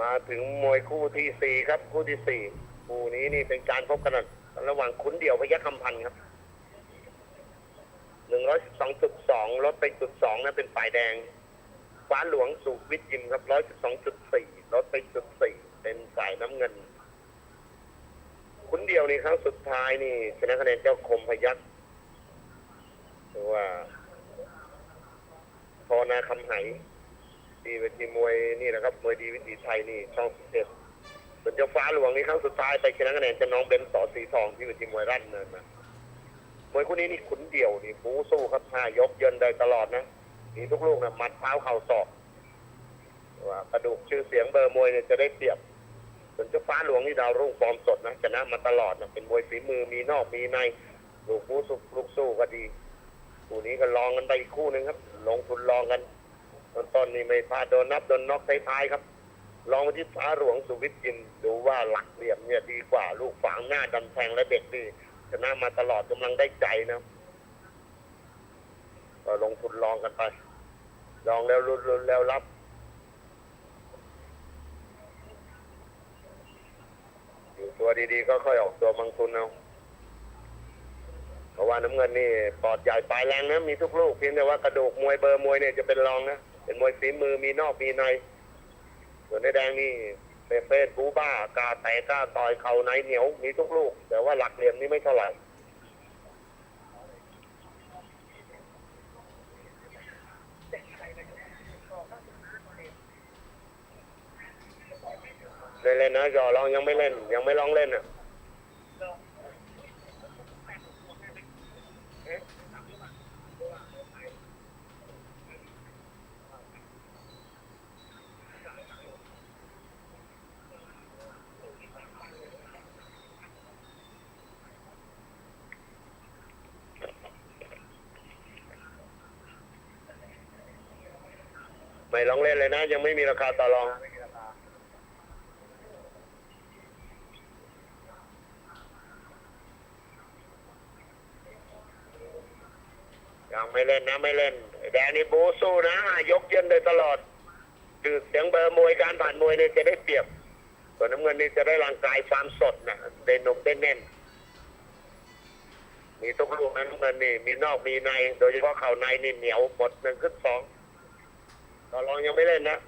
มาถึงมวยคู่ที่สี่ครับ คู่ที่สี่คู่นี้นี่เป็นการพบกันระหว่างขุนเดี่ยวพยัคฆ์คำพันธ์ครับหนึ่งร้อยสิบสองจุดสองลดไปจุดสองนะเป็นฝ่ายแดง ฟ้าหลวงสุวิทย์ยิมครับร้อยสิบสองจุดสี่ลดไปจุดสี่เป็นฝ่ายน้ำเงิน ขุนเดี่ยวนี่ครั้งสุดท้ายนี่ชนะคะแนนเจ้าคมพยัคฆ์หรือว่าพอนาคำไห ดีเวทีมวยนี่นะครับมวยดีวิถีไทยนี่ช่องสิบเอ็ดส่วนเจ้าฟ้าหลวงนี่ครั้งสุดท้ายไปชนะคะแนนจะน้องเบนสอสีทองที่เวทีมวยรั่นเนินมามวยคู่นี้นี่ขุนเดี่ยวนี่บูสู้ครับห้ายกเยินได้ตลอดนะมีทุกลูกนะมัดเท้าเข่าศอกว่ากระดูกชื่อเสียงเบอร์มวยเนี่ยจะได้เปรียบส่วนเจ้าฟ้าหลวงนี่ดาวรุ่งฟอร์มสดนะชนะมาตลอดนะเป็นมวยฝีมือมีนอกมีในลูกบูสู้ลูกสู้ก็ดีคู่นี้ก็ลองกันไปอีกคู่หนึ่งครับ ลงทุนลองกัน ต้นต้นนี่ไม่พลาดโดนนับโดนน็อกท้ายๆครับ ลองมาที่ฟ้าหลวงสุวิทย์ยินดูว่าหลักเหลี่ยมเนี่ยดีกว่าลูกฝังหน้าดันแทงและเด็กนี่ชนะมาตลอดกำลังได้ใจนะก็ลงทุนลองกันไป ลองแล้วรุนรุนแล้วรับอยู่ตัวดีๆก็ค่อยออกตัวบางทุนเอาเพราะว่าน้ำเงินนี่ปอดใหญ่ปลายแรงนะมีทุกลูกเพียงแต่ว่ากระดูกมวยเบอร์มวยเนี่ยจะเป็นรองนะ เป็นมวยฝีมือมีนอกมีในส่วนในแดงนี่เฟเฟสบูบ้ากาแตะกล้าต่อยเข่าในเหนียวมีทุกลูก แต่ว่าหลักเหลี่ยมนี่ไม่เท่าไหร่เล่นๆนะยอลองยังไม่เล่น ยังไม่ลองเล่นอะ ไม่ลองเล่นเลยนะ ยังไม่มีราคาต่อรองยังไม่เล่นนะไม่เล่นแดงนี่บูสู้นะ ยกเย็นเลยตลอดคือเสียงเบอร์มวยการผ่านมวยเนี่ยจะได้เปรียบส่วนน้ำเงินนี่จะได้ร่างกายความสดนะเด่นหนุ่มเด่นแน่นมีทุกลูกนะน้ำเงินนี่มีนอกมีใน โดยเฉพาะเข่าในนี่เหนียวหมดหนึ่งขึ้นสอง ต่อรองยังไม่เล่นนะ